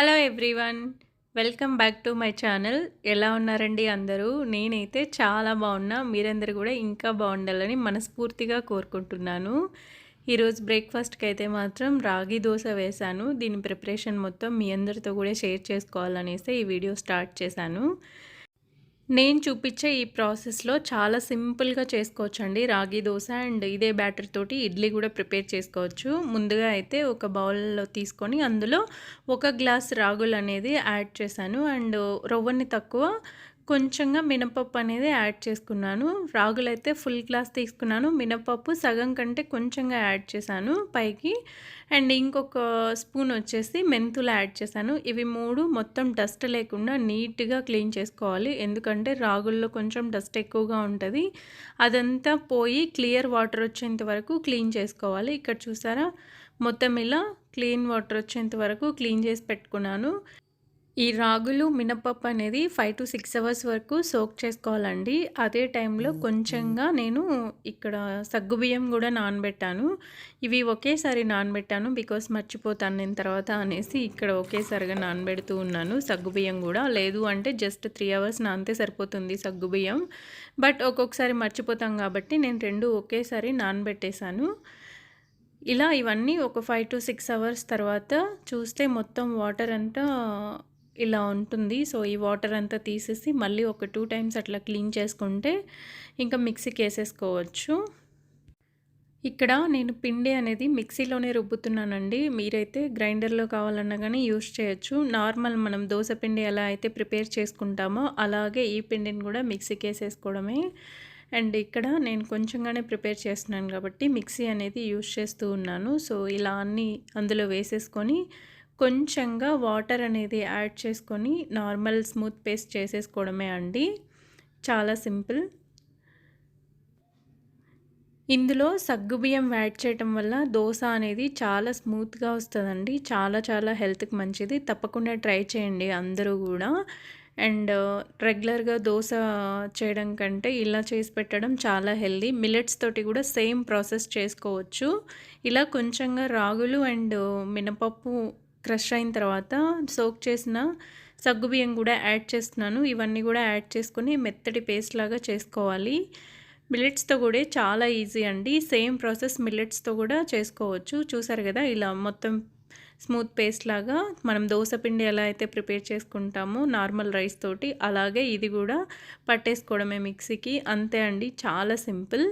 Hello everyone welcome back to my channel ఎలా ఉన్నారండి అందరూ? నేనైతే చాలా బాగున్నా. మీరందరూ కూడా ఇంకా బాగుండాలని మనస్ఫూర్తిగా కోరుకుంటున్నాను. ఈరోజు బ్రేక్ఫాస్ట్కి అయితే మాత్రం రాగి దోశ వేశాను. దీని ప్రిపరేషన్ మొత్తం మీ అందరితో కూడా షేర్ చేసుకోవాలనేసి ఈ వీడియో స్టార్ట్ చేశాను. నేను చూపించే ఈ ప్రాసెస్లో చాలా సింపుల్గా చేసుకోవచ్చండి. రాగి దోశ అండ్ ఇదే బ్యాటర్ తోటి ఇడ్లీ కూడా ప్రిపేర్ చేసుకోవచ్చు. ముందుగా అయితే ఒక బౌల్లో తీసుకొని అందులో ఒక గ్లాస్ రాగులు అనేది యాడ్ చేశాను. అండ్ రవ్వని తక్కువ కొంచెంగా మినపప్పు అనేది యాడ్ చేసుకున్నాను. రాగులైతే ఫుల్ గ్లాస్ తీసుకున్నాను. మినపప్పు సగం కంటే కొంచెంగా యాడ్ చేశాను. పైకి అండ్ ఇంకొక స్పూన్ వచ్చేసి మెంతులు యాడ్ చేశాను. ఇవి మూడు మొత్తం డస్ట్ లేకుండా నీట్గా క్లీన్ చేసుకోవాలి. ఎందుకంటే రాగుల్లో కొంచెం డస్ట్ ఎక్కువగా ఉంటుంది. అదంతా పోయి క్లియర్ వాటర్ వచ్చేంత వరకు క్లీన్ చేసుకోవాలి. ఇక్కడ చూసారా? మొత్తం ఇలా క్లీన్ వాటర్ వచ్చేంత వరకు క్లీన్ చేసి పెట్టుకున్నాను. ఈ రాగులు మినపప్పు అనేది ఫైవ్ టు సిక్స్ అవర్స్ వరకు సోక్ చేసుకోవాలండి. అదే టైంలో కొంచెంగా నేను ఇక్కడ సగ్గుబియ్యం కూడా నానబెట్టాను. ఇవి ఒకేసారి నానబెట్టాను బికాస్ మర్చిపోతాను నేను తర్వాత అనేసి ఇక్కడ ఒకేసారిగా నానబెడుతూ ఉన్నాను. సగ్గుబియ్యం కూడా లేదు అంటే జస్ట్ త్రీ అవర్స్ నానితే సరిపోతుంది సగ్గుబియ్యం బట్ ఒక్కొక్కసారి మర్చిపోతాం కాబట్టి నేను రెండు ఒకేసారి నానబెట్టేశాను. ఇలా ఇవన్నీ ఒక ఫైవ్ టు సిక్స్ అవర్స్ తర్వాత చూస్తే మొత్తం వాటర్ అంతా ఇలా ఉంటుంది. సో ఈ వాటర్ అంతా తీసేసి మళ్ళీ ఒక టూ టైమ్స్ అట్లా క్లీన్ చేసుకుంటే ఇంకా మిక్సీకి వేసేసుకోవచ్చు ఇక్కడ నేను పిండి అనేది మిక్సీలోనే రుబ్బుతున్నానండి. మీరైతే గ్రైండర్లో కావాలన్నా కానీ యూస్ చేయొచ్చు. నార్మల్ మనం దోశ పిండి ఎలా అయితే ప్రిపేర్ చేసుకుంటామో అలాగే ఈ పిండిని కూడా మిక్సీకి వేసేసుకోవడమే అండ్ ఇక్కడ నేను కొంచెంగానే ప్రిపేర్ చేస్తున్నాను కాబట్టి మిక్సీ అనేది యూస్ చేస్తూ ఉన్నాను. సో ఇలా అన్నీ అందులో వేసేసుకొని కొంచెంగా వాటర్ అనేది యాడ్ చేసుకొని నార్మల్ స్మూత్ పేస్ట్ చేసేసుకోవడమే అండి. చాలా సింపుల్. ఇందులో సగ్గుబియ్యం యాడ్ చేయటం వల్ల దోశ అనేది చాలా స్మూత్గా వస్తుందండి. చాలా చాలా హెల్త్కి మంచిది. తప్పకుండా ట్రై చేయండి అందరూ కూడా. అండ్ రెగ్యులర్గా దోశ చేయడం కంటే ఇలా చేసి పెట్టడం చాలా హెల్దీ. మిల్లెట్స్ తోటి కూడా సేమ్ ప్రాసెస్ చేసుకోవచ్చు. ఇలా కొంచెంగా రాగులు అండ్ మినపప్పు క్రష్ అయిన తర్వాత సోక్ చేసిన సగ్గుబియ్యం కూడా యాడ్ చేస్తున్నాను. ఇవన్నీ కూడా యాడ్ చేసుకొని మెత్తటి పేస్ట్ లాగా చేసుకోవాలి. మిల్లెట్స్తో కూడా చాలా ఈజీ అండి. సేమ్ ప్రాసెస్ మిల్లెట్స్తో కూడా చేసుకోవచ్చు. చూసారు కదా ఇలా మొత్తం స్మూత్ పేస్ట్ లాగా మనం దోశ పిండి ఎలా అయితే ప్రిపేర్ చేసుకుంటామో నార్మల్ రైస్ తోటి అలాగే ఇది కూడా పట్టేసుకోవడమే మిక్సీకి. అంతే అండి చాలా సింపుల్.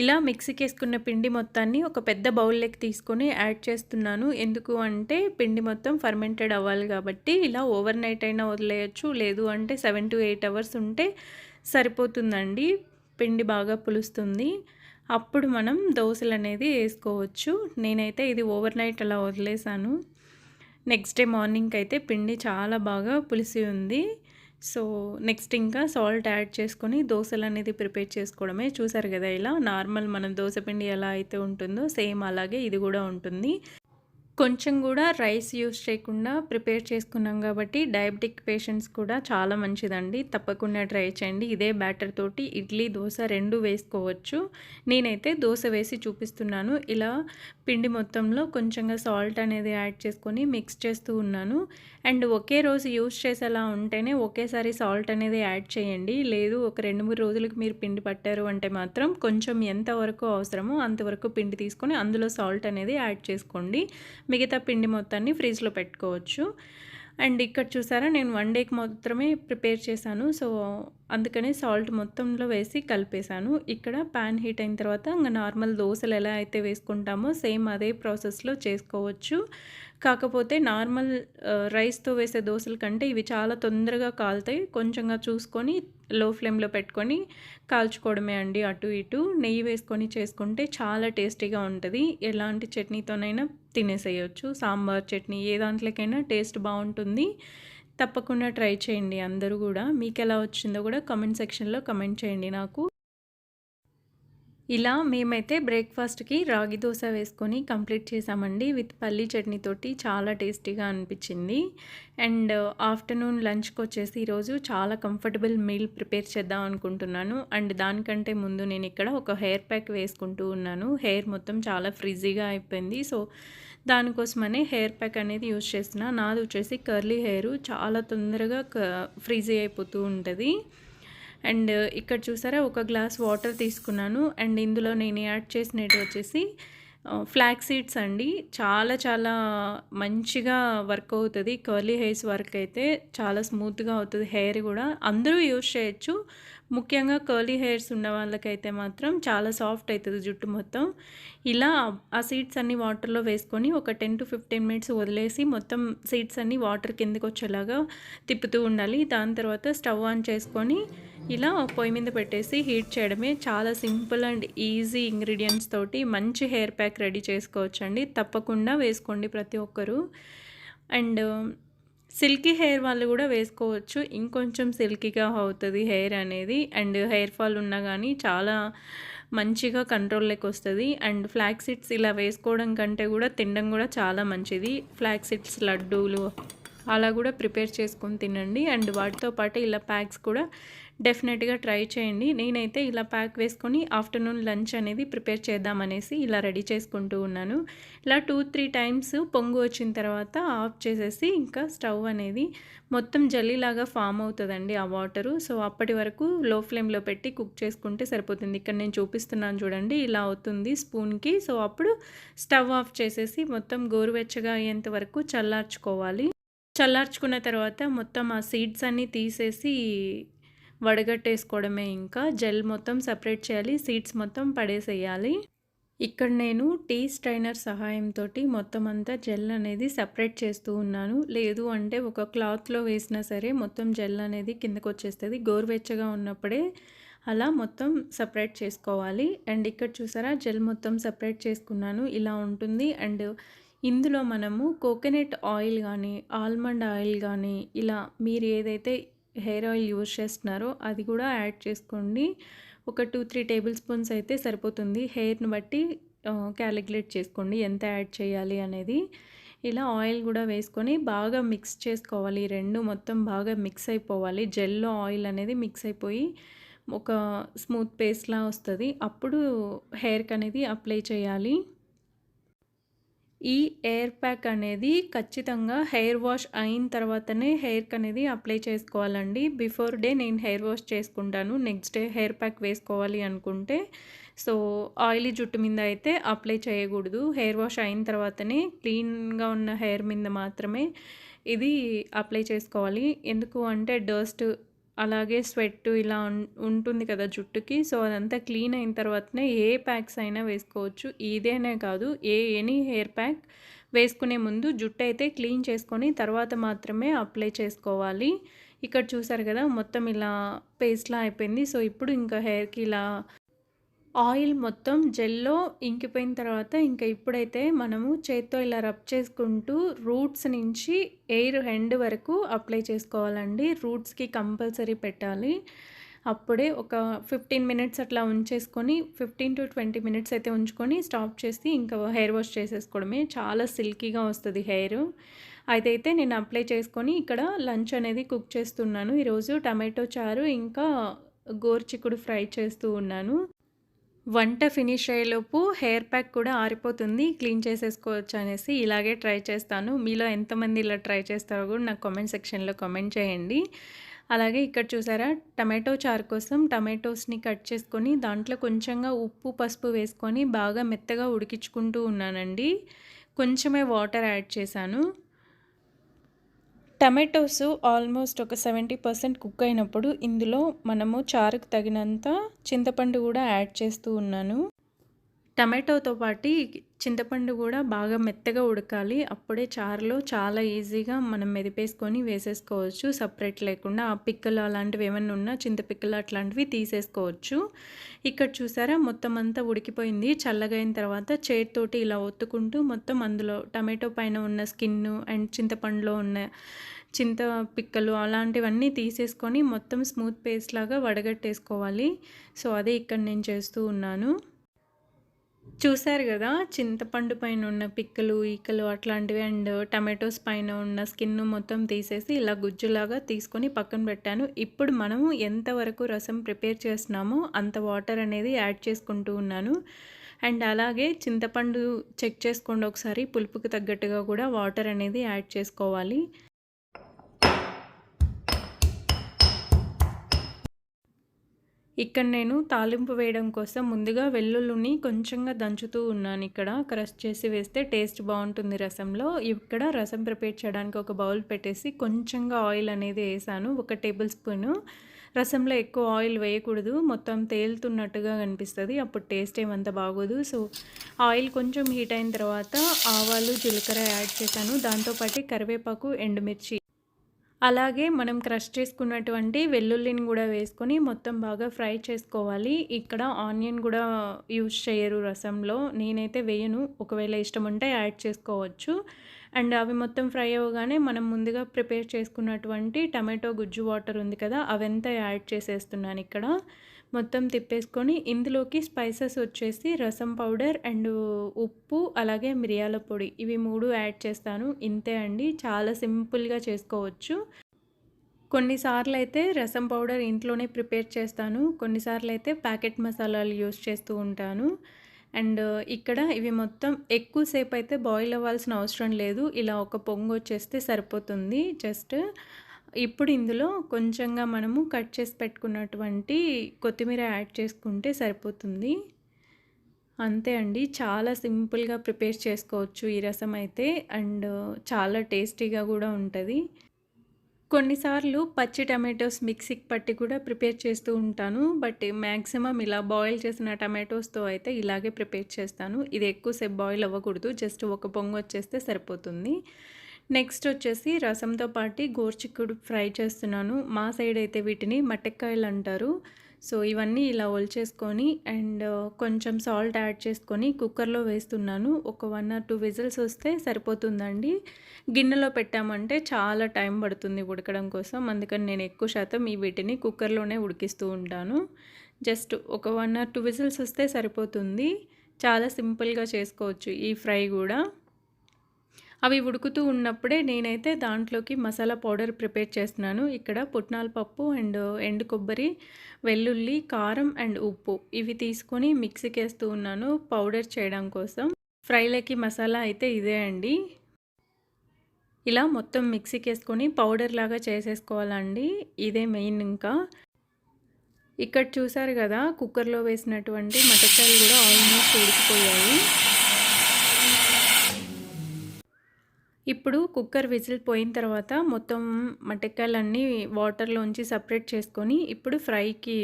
ఇలా మిక్సీకి వేసుకున్న పిండి మొత్తాన్ని ఒక పెద్ద బౌల్లోకి తీసుకొని యాడ్ చేస్తున్నాను. ఎందుకు అంటే పిండి మొత్తం ఫర్మెంటెడ్ అవ్వాలి కాబట్టి ఇలా ఓవర్ నైట్ అయినా వదిలేయచ్చు. లేదు అంటే సెవెన్ టు ఎయిట్ అవర్స్ ఉంటే సరిపోతుందండి. పిండి బాగా పులుస్తుంది. అప్పుడు మనం దోశలు అనేది వేసుకోవచ్చు. నేనైతే ఇది ఓవర్ నైట్ అలా వదిలేసాను నెక్స్ట్ డే మార్నింగ్కి అయితే పిండి చాలా బాగా పులిసి ఉంది. సో నెక్స్ట్ ఇంకా సాల్ట్ యాడ్ చేసుకొని దోశలు అనేది ప్రిపేర్ చేసుకోవడమే. చూసారు కదా ఇలా నార్మల్ మనం దోశ పిండి ఎలా అయితే ఉంటుందో సేమ్ అలాగే ఇది కూడా ఉంటుంది. కొంచెం కూడా రైస్ యూస్ చేయకుండా ప్రిపేర్ చేసుకున్నాం కాబట్టి డయాబెటిక్ పేషెంట్స్ కూడా చాలా మంచిదండి. తప్పకుండా ట్రై చేయండి. ఇదే బ్యాటర్ తోటి ఇడ్లీ దోశ రెండు వేసుకోవచ్చు. నేనైతే దోశ వేసి చూపిస్తున్నాను. ఇలా పిండి మొత్తంలో కొంచెంగా సాల్ట్ అనేది యాడ్ చేసుకొని మిక్స్ చేస్తూ ఉన్నాను. అండ్ ఒకే రోజు యూస్ చేసేలా ఉంటేనే ఒకేసారి సాల్ట్ అనేది యాడ్ చేయండి. లేదు ఒక రెండు మూడు రోజులకు మీరు పిండి పట్టారు అంటే మాత్రం కొంచెం ఎంతవరకు అవసరమో అంతవరకు పిండి తీసుకొని అందులో సాల్ట్ అనేది యాడ్ చేసుకోండి. మిగతా పిండి మొత్తాన్ని ఫ్రిడ్జ్లో పెట్టుకోవచ్చు. అండ్ ఇక్కడ చూసారా నేను వన్ డేకి మాత్రమే ప్రిపేర్ చేశాను. సో అందుకనే సాల్ట్ మొత్తంలో వేసి కలిపేశాను. ఇక్కడ ప్యాన్ హీట్ అయిన తర్వాత ఇంకా నార్మల్ దోశలు ఎలా అయితే వేసుకుంటామో సేమ్ అదే ప్రాసెస్లో చేసుకోవచ్చు. కాకపోతే నార్మల్ రైస్తో వేసే దోశల కంటే ఇవి చాలా తొందరగా కాలుతాయి. కొంచెంగా చూసుకొని లో ఫ్లేమ్లో పెట్టుకొని కాల్చుకోవడమే అండి అటు ఇటు. నెయ్యి వేసుకొని చేసుకుంటే చాలా టేస్టీగా ఉంటుంది. ఎలాంటి చట్నీతోనైనా తినేసేయచ్చు. సాంబార్ చట్నీ ఏ దాంట్లోకైనా టేస్ట్ బాగుంటుంది. తప్పకుండా ట్రై చేయండి అందరూ కూడా. మీకు ఎలా వచ్చిందో కూడా కమెంట్ సెక్షన్లో కమెంట్ చేయండి నాకు. ఇలా మేమైతే బ్రేక్ఫాస్ట్కి రాగి దోశ వేసుకొని కంప్లీట్ చేసామండి. విత్ పల్లీ చట్నీతోటి చాలా టేస్టీగా అనిపించింది. అండ్ ఆఫ్టర్నూన్ లంచ్కి వచ్చేసి ఈరోజు చాలా కంఫర్టబుల్ మీల్ ప్రిపేర్ చేద్దాం అనుకుంటున్నాను. అండ్ దానికంటే ముందు నేను ఇక్కడ ఒక హెయిర్ ప్యాక్ వేసుకుంటూ ఉన్నాను. హెయిర్ మొత్తం చాలా ఫ్రిజీగా అయిపోయింది. సో దానికోసమనే హెయిర్ ప్యాక్ అనేది యూజ్ చేసిన నాది వచ్చేసి కర్లీ హెయిర్. చాలా తొందరగా ఫ్రీజీ అయిపోతూ ఉంటుంది. అండ్ ఇక్కడ చూసారా ఒక గ్లాస్ వాటర్ తీసుకున్నాను. అండ్ ఇందులో నేను యాడ్ చేసినట్టు వచ్చేసి ఫ్లాక్ సీడ్స్ అండి. చాలా చాలా మంచిగా వర్క్ అవుతుంది. కర్లీ హెయిర్స్ వర్క్ అయితే చాలా స్మూత్గా అవుతుంది హెయిర్ కూడా. అందరూ యూజ్ చేయొచ్చు. ముఖ్యంగా కర్లీ హెయిర్స్ ఉన్న వాళ్ళకైతే మాత్రం చాలా సాఫ్ట్ అవుతుంది జుట్టు మొత్తం. ఇలా ఆ సీడ్స్ అన్ని వాటర్లో వేసుకొని ఒక టెన్ టు ఫిఫ్టీన్ మినిట్స్ వదిలేసి మొత్తం సీడ్స్ అన్ని వాటర్ కిందకి వచ్చేలాగా తిప్పుతూ ఉండాలి. దాని తర్వాత స్టవ్ ఆన్ చేసుకొని ఇలా పొయ్యి మీద పెట్టేసి హీట్ చేయడమే చాలా సింపుల్ అండ్ ఈజీ ఇంగ్రీడియంట్స్ తోటి మంచి హెయిర్ ప్యాక్ రెడీ చేసుకోవచ్చండి. తప్పకుండా వేసుకోండి ప్రతి ఒక్కరూ. అండ్ సిల్కీ హెయిర్ వాళ్ళు కూడా వేసుకోవచ్చు. ఇంకొంచెం సిల్కీగా అవుతుంది హెయిర్ అనేది. అండ్ హెయిర్ ఫాల్ ఉన్నా కానీ చాలా మంచిగా కంట్రోల్లోకి వస్తుంది. అండ్ ఫ్లాక్ సీడ్స్ ఇలా వేసుకోవడం కంటే కూడా తినడం కూడా చాలా మంచిది. ఫ్లాక్ సీడ్స్ లడ్డూలు అలా కూడా ప్రిపేర్ చేసుకొని తినండి. అండ్ వాటితో పాటు ఇలా ప్యాక్స్ కూడా డెఫినెట్గా ట్రై చేయండి. నేనైతే ఇలా ప్యాక్ వేసుకొని ఆఫ్టర్నూన్ లంచ్ అనేది ప్రిపేర్ చేద్దామనేసి ఇలా రెడీ చేసుకుంటూ ఉన్నాను. ఇలా టూ త్రీ టైమ్స్ పొంగు వచ్చిన తర్వాత ఆఫ్ చేసేసి ఇంకా స్టవ్ అనేది మొత్తం జల్లీలాగా ఫామ్ అవుతుందండి ఆ వాటరు. సో అప్పటి వరకు లో ఫ్లేమ్లో పెట్టి కుక్ చేసుకుంటే సరిపోతుంది. ఇక్కడ నేను చూపిస్తున్నాను చూడండి ఇలా అవుతుంది స్పూన్కి. సో అప్పుడు స్టవ్ ఆఫ్ చేసేసి మొత్తం గోరువెచ్చగా అయ్యేంత వరకు చల్లార్చుకోవాలి. చల్లార్చుకున్న తర్వాత మొత్తం ఆ సీడ్స్ అన్నీ తీసేసి వడగట్టేసుకోవడమే ఇంకా. జెల్ మొత్తం సపరేట్ చేయాలి సీడ్స్ మొత్తం పడేసేయాలి. ఇక్కడ నేను టీ స్ట్రైనర్ సహాయంతో మొత్తం అంతా జెల్ అనేది సపరేట్ చేస్తూ ఉన్నాను. లేదు అంటే ఒక క్లాత్లో వేసినా సరే మొత్తం జెల్ అనేది కిందకు వచ్చేస్తుంది గోరువెచ్చగా ఉన్నప్పుడే అలా మొత్తం సపరేట్ చేసుకోవాలి. అండ్ ఇక్కడ చూసారా జెల్ మొత్తం సపరేట్ చేసుకున్నాను. ఇలా ఉంటుంది. అండ్ ఇందులో మనము కోకోనట్ ఆయిల్ కానీ ఆల్మండ్ ఆయిల్ కానీ ఇలా మీరు ఏదైతే హెయిర్ ఆయిల్ యూజ్ చేస్తున్నారో అది కూడా యాడ్ చేసుకోండి. ఒక టూ త్రీ టేబుల్ స్పూన్స్ అయితే సరిపోతుంది. హెయిర్ని బట్టి క్యాలిక్యులేట్ చేసుకోండి ఎంత యాడ్ చేయాలి అనేది. ఇలా ఆయిల్ కూడా వేసుకొని బాగా మిక్స్ చేసుకోవాలి. రెండు మొత్తం బాగా మిక్స్ అయిపోవాలి. జెల్లో ఆయిల్ అనేది మిక్స్ అయిపోయి ఒక స్మూత్ పేస్ట్లా వస్తుంది. అప్పుడు హెయిర్కి అనేది అప్లై చేయాలి. ఈ ఎయిర్ ప్యాక్ అనేది ఖచ్చితంగా హెయిర్ వాష్ అయిన తర్వాతనే హెయిర్కి అనేది అప్లై చేసుకోవాలండి. బిఫోర్ డే నేను హెయిర్ వాష్ చేసుకుంటాను. నెక్స్ట్ డే హెయిర్ ప్యాక్ వేసుకోవాలి అనుకుంటే. సో ఆయిలీ జుట్టు మీద అయితే అప్లై చేయకూడదు. హెయిర్ వాష్ అయిన తర్వాతనే క్లీన్గా ఉన్న హెయిర్ మీద మాత్రమే ఇది అప్లై చేసుకోవాలి. ఎందుకు అంటే డస్ట్ అలాగే స్వెట్ ఇలా ఉంటుంది కదా జుట్టుకి. సో అదంతా క్లీన్ అయిన తర్వాతనే ఏ ప్యాక్స్ అయినా వేసుకోవచ్చు. ఇదేనే కాదు ఏ ఎనీ హెయిర్ ప్యాక్ వేసుకునే ముందు జుట్టు అయితే క్లీన్ చేసుకొని తర్వాత మాత్రమే అప్లై చేసుకోవాలి. ఇక్కడ చూసారు కదా మొత్తం ఇలా పేస్ట్లా అయిపోయింది. సో ఇప్పుడు ఇంకా హెయిర్కి ఇలా ఆయిల్ మొత్తం జెల్లో ఇంకిపోయిన తర్వాత ఇంకా ఇప్పుడైతే మనము చేత్తో ఇలా రబ్ చేసుకుంటూ రూట్స్ నుంచి ఎయిర్ హెండ్ వరకు అప్లై చేసుకోవాలండి. రూట్స్కి కంపల్సరీ పెట్టాలి. అప్పుడే ఒక ఫిఫ్టీన్ మినిట్స్ అట్లా ఉంచేసుకొని ఫిఫ్టీన్ టు ట్వంటీ మినిట్స్ అయితే ఉంచుకొని స్టాప్ చేసి ఇంకా హెయిర్ వాష్ చేసేసుకోవడమే. చాలా సిల్కీగా వస్తుంది హెయిర్. అయితే నేను అప్లై చేసుకొని ఇక్కడ లంచ్ అనేది కుక్ చేస్తున్నాను. ఈరోజు టమాటో చారు ఇంకా గోర్చిక్కుడు ఫ్రై చేస్తూ ఉన్నాను. వంట ఫినిష్ అయ్యేలోపు హెయిర్ ప్యాక్ కూడా ఆరిపోతుంది. క్లీన్ చేసేసుకోవచ్చు అనేసి ఇలాగే ట్రై చేస్తాను. మీలో ఎంతమంది ఇలా ట్రై చేస్తారో కూడా నాకు కామెంట్ సెక్షన్లో కామెంట్ చేయండి. అలాగే ఇక్కడ చూసారా టమాటో చారు కోసం టమాటోస్ని కట్ చేసుకొని దాంట్లో కొంచెంగా ఉప్పు పసుపు వేసుకొని బాగా మెత్తగా ఉడికించుకుంటూ ఉన్నానండి. కొంచెమే వాటర్ యాడ్ చేశాను. టమాటోస్ ఆల్మోస్ట్ ఒక సెవెంటీ పర్సెంట్ కుక్ అయినప్పుడు ఇందులో మనము చారుకు తగినంత చింతపండు కూడా యాడ్ చేస్తూ ఉన్నాను. టమాటోతో పాటు చింతపండు కూడా బాగా మెత్తగా ఉడకాలి. అప్పుడే చారులో చాలా ఈజీగా మనం మెదిపేసుకొని వేసేసుకోవచ్చు. సపరేట్ లేకుండా ఆ పిక్కలు అలాంటివి ఏమైనా ఉన్నా చింతపిక్కలు అట్లాంటివి తీసేసుకోవచ్చు. ఇక్కడ చూసారా? మొత్తం అంతా ఉడికిపోయింది. చల్లగైన తర్వాత చేతితోటి ఇలా ఒత్తుకుంటూ మొత్తం అందులో టమాటో పైన ఉన్న స్కిన్ అండ్ చింతపండులో ఉన్న చింత పిక్కలు అలాంటివన్నీ తీసేసుకొని మొత్తం స్మూత్ పేస్ట్ లాగా వడగట్టేసుకోవాలి. సో అదే ఇక్కడ నేను చేస్తూ ఉన్నాను. చూశారు కదా చింతపండు పైన ఉన్న పిక్కలు ఈకలు అట్లాంటివి అండ్ టమాటోస్ పైన ఉన్న స్కిన్ మొత్తం తీసేసి ఇలా గుజ్జులాగా తీసుకొని పక్కన పెట్టాను. ఇప్పుడు మనము ఎంతవరకు రసం ప్రిపేర్ చేస్తున్నామో అంత వాటర్ అనేది యాడ్ చేసుకుంటూ ఉన్నాను. అండ్ అలాగే చింతపండు చెక్ చేసుకోండి ఒకసారి పులుపుకి తగ్గట్టుగా కూడా వాటర్ అనేది యాడ్ చేసుకోవాలి. ఇక్కడ నేను తాలింపు వేయడం కోసం ముందుగా వెల్లుల్లిని కొంచెంగా దంచుతూ ఉన్నాను ఇక్కడ. క్రష్ చేసి వేస్తే టేస్ట్ బాగుంటుంది రసంలో. ఇక్కడ రసం ప్రిపేర్ చేయడానికి ఒక బౌల్ పెట్టేసి కొంచెంగా ఆయిల్ అనేది వేసాను ఒక టేబుల్ స్పూను. రసంలో ఎక్కువ ఆయిల్ వేయకూడదు మొత్తం తేలుతున్నట్టుగా కనిపిస్తుంది. అప్పుడు టేస్ట్ ఏమంత బాగోదు. సో ఆయిల్ కొంచెం హీట్ అయిన తర్వాత ఆవాలు జీలకర్ర యాడ్ చేశాను. దాంతోపాటు కరివేపాకు ఎండుమిర్చి అలాగే మనం క్రష్ చేసుకున్నటువంటి వెల్లుల్లిని కూడా వేసుకొని మొత్తం బాగా ఫ్రై చేసుకోవాలి. ఇక్కడ ఆనియన్ కూడా యూజ్ చేయరు రసంలో. నేనైతే వేయను. ఒకవేళ ఇష్టం ఉంటే యాడ్ చేసుకోవచ్చు. అండ్ అవి మొత్తం ఫ్రై అవ్వగానే మనం ముందుగా ప్రిపేర్ చేసుకున్నటువంటి టమాటో గుజ్జు వాటర్ ఉంది కదా అవంతా యాడ్ చేసేస్తున్నాను ఇక్కడ. మొత్తం తిప్పేసుకొని ఇందులోకి స్పైసెస్ వచ్చేసి రసం పౌడర్ అండ్ ఉప్పు అలాగే మిరియాల పొడి. ఇవి మూడు యాడ్ చేస్తాను. ఇంతే అండి. చాలా సింపుల్గా చేసుకోవచ్చు. కొన్నిసార్లు అయితే రసం పౌడర్ ఇంట్లోనే ప్రిపేర్ చేస్తాను. కొన్నిసార్లు అయితే ప్యాకెట్ మసాలాలు యూస్ చేస్తూ ఉంటాను. అండ్ ఇక్కడ ఇవి మొత్తం ఎక్కువసేపు అయితే బాయిల్ అవ్వాల్సిన అవసరం లేదు. ఇలా ఒక పొంగు వచ్చేస్తే సరిపోతుంది. జస్ట్ ఇప్పుడు ఇందులో కొంచెంగా మనము కట్ చేసి పెట్టుకున్నటువంటి కొత్తిమీర యాడ్ చేసుకుంటే సరిపోతుంది. అంతే అండి. చాలా సింపుల్గా ప్రిపేర్ చేసుకోవచ్చు ఈ రసం అయితే. అండ్ చాలా టేస్టీగా కూడా ఉంటుంది. కొన్నిసార్లు పచ్చి టమాటోస్ మిక్సీకి పట్టి కూడా ప్రిపేర్ చేస్తూ ఉంటాను. బట్ మ్యాక్సిమం ఇలా బాయిల్ చేసిన టమాటోస్తో అయితే ఇలాగే ప్రిపేర్ చేస్తాను. ఇది ఎక్కువసేపు బాయిల్ అవ్వకూడదు. జస్ట్ ఒక పొంగు వచ్చేస్తే సరిపోతుంది. నెక్స్ట్ వచ్చేసి రసంతో పాటు గోర్చిక్కుడు ఫ్రై చేస్తున్నాను. మా సైడ్ అయితే వీటిని మట్టెక్కాయలు అంటారు. సో ఇవన్నీ ఇలా ఒలిచేసుకొని అండ్ కొంచెం సాల్ట్ యాడ్ చేసుకొని కుక్కర్లో వేస్తున్నాను. ఒక వన్ ఆర్ టూ విజిల్స్ వస్తే సరిపోతుందండి. గిన్నెలో పెట్టామంటే చాలా టైం పడుతుంది ఉడకడం కోసం. అందుకని నేను ఎక్కువ శాతం ఈ వీటిని కుక్కర్లోనే ఉడికిస్తూ ఉంటాను. జస్ట్ ఒక వన్ ఆర్ టూ విజిల్స్ వస్తే సరిపోతుంది. చాలా సింపుల్గా చేసుకోవచ్చు ఈ ఫ్రై కూడా. అవి ఉడుకుతూ ఉన్నప్పుడే నేనైతే దాంట్లోకి మసాలా పౌడర్ ప్రిపేర్ చేస్తున్నాను. ఇక్కడ పుట్నాల పప్పు అండ్ ఎండు కొబ్బరి వెల్లుల్లి కారం అండ్ ఉప్పు. ఇవి తీసుకొని మిక్సీకి వేస్తూ ఉన్నాను పౌడర్ చేయడం కోసం. ఫ్రైలకి మసాలా అయితే ఇదే అండి. ఇలా మొత్తం మిక్సీకి వేసుకొని పౌడర్ లాగా చేసేసుకోవాలండి. ఇదే మెయిన్ ఇంకా. ఇక్కడ చూసారు కదా కుక్కర్లో వేసినటువంటి మటకాయలు కూడా ఆల్మోస్ట్ ఉడికిపోయాయి. ఇప్పుడు కుక్కర్ విజిల్ పోయిన తర్వాత మొత్తం మటకాయలన్నీ వాటర్లోంచి సపరేట్ చేసుకొని ఇప్పుడు ఫ్రైకి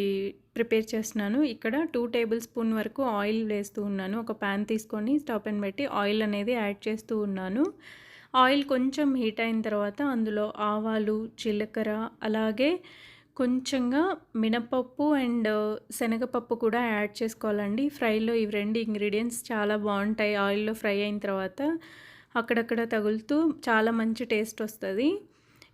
ప్రిపేర్ చేస్తున్నాను. ఇక్కడ టూ టేబుల్ స్పూన్ వరకు ఆయిల్ వేస్తూ ఉన్నాను. ఒక ప్యాన్ తీసుకొని స్టవ్ పైన పెట్టి ఆయిల్ అనేది యాడ్ చేస్తూ ఉన్నాను. ఆయిల్ కొంచెం హీట్ అయిన తర్వాత అందులో ఆవాలు జీలకర్ర అలాగే కొంచెంగా మినపప్పు అండ్ శనగపప్పు కూడా యాడ్ చేసుకోవాలండి. ఫ్రైలో ఇవి రెండు ఇంగ్రీడియంట్స్ చాలా బాగుంటాయి. ఆయిల్లో ఫ్రై అయిన తర్వాత అక్కడక్కడ తగులుతూ చాలా మంచి టేస్ట్ వస్తుంది.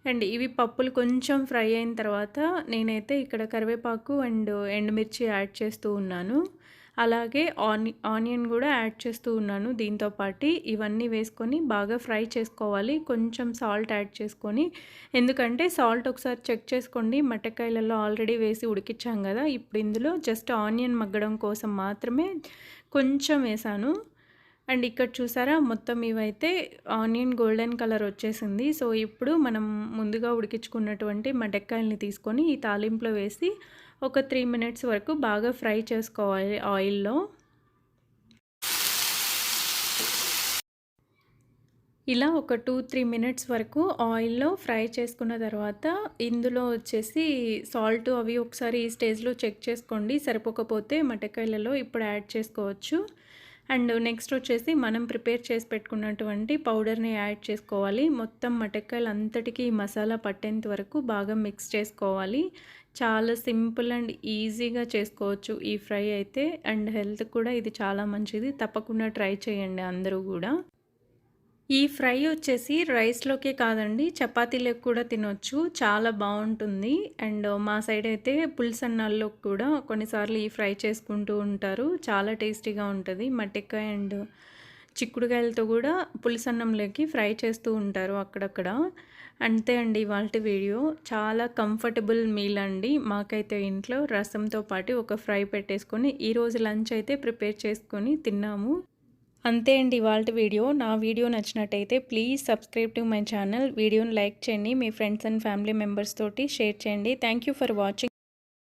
అండ్ ఇవి పప్పులు కొంచెం ఫ్రై అయిన తర్వాత నేనైతే ఇక్కడ కరివేపాకు అండ్ ఎండుమిర్చి యాడ్ చేస్తూ ఉన్నాను. అలాగే ఆని ఆనియన్ కూడా యాడ్ చేస్తూ ఉన్నాను దీంతో పాటు. ఇవన్నీ వేసుకొని బాగా ఫ్రై చేసుకోవాలి. కొంచెం సాల్ట్ యాడ్ చేసుకొని. ఎందుకంటే సాల్ట్ ఒకసారి చెక్ చేసుకోండి. మటకాయలలో ఆల్రెడీ వేసి ఉడికించాం కదా. ఇప్పుడు ఇందులో జస్ట్ ఆనియన్ మగ్గడం కోసం మాత్రమే కొంచెం వేసాను. అండ్ ఇక్కడ చూసారా మొత్తం ఇవైతే ఆనియన్ గోల్డెన్ కలర్ వచ్చేసింది. సో ఇప్పుడు మనం ముందుగా ఉడికించుకున్నటువంటి మటక్కాయల్ని తీసుకొని ఈ తాలింపులో వేసి ఒక త్రీ మినిట్స్ వరకు బాగా ఫ్రై చేసుకోవాలి ఆయిల్లో. ఇలా ఒక టూ త్రీ మినిట్స్ వరకు ఆయిల్లో ఫ్రై చేసుకున్న తర్వాత ఇందులో వచ్చేసి సాల్ట్ అవి ఒకసారి ఈ స్టేజ్లో చెక్ చేసుకోండి సరిపోకపోతే మటకాయలలో ఇప్పుడు యాడ్ చేసుకోవచ్చు. అండ్ నెక్స్ట్ వచ్చేసి మనం ప్రిపేర్ చేసి పెట్టుకున్నటువంటి పౌడర్ని యాడ్ చేసుకోవాలి. మొత్తం మటక్కాయలు అంతటికీ మసాలా పట్టేంత వరకు బాగా మిక్స్ చేసుకోవాలి. చాలా సింపుల్ అండ్ ఈజీగా చేసుకోవచ్చు ఈ ఫ్రై అయితే. అండ్ హెల్త్ కూడా ఇది చాలా మంచిది. తప్పకుండా ట్రై చేయండి అందరూ కూడా. ఈ ఫ్రై వచ్చేసి రైస్లోకే కాదండి చపాతీలకు కూడా తినొచ్చు. చాలా బాగుంటుంది. అండ్ మా సైడ్ అయితే పులుసన్నాల్లో కూడా కొన్నిసార్లు ఈ ఫ్రై చేసుకుంటూ ఉంటారు. చాలా టేస్టీగా ఉంటుంది. మట్టికాయ అండ్ చిక్కుడుకాయలతో కూడా పులుసన్నంలోకి ఫ్రై చేస్తూ ఉంటారు అక్కడక్కడ. అంతే అండి ఇవాళ వీడియో. చాలా కంఫర్టబుల్ మీల్ అండి. మాకైతే ఇంట్లో రసంతో పాటు ఒక ఫ్రై పెట్టేసుకొని ఈరోజు లంచ్ అయితే ప్రిపేర్ చేసుకొని తిన్నాము. అంతే అండి ఇవాళ వీడియో. నా వీడియో నచ్చినట్టయితే please subscribe to my channel. వీడియోని లైక్ చేయండి. మీ ఫ్రెండ్స్ అండ్ ఫ్యామిలీ మెంబర్స్ తోటి షేర్ చేయండి. Thank for watching.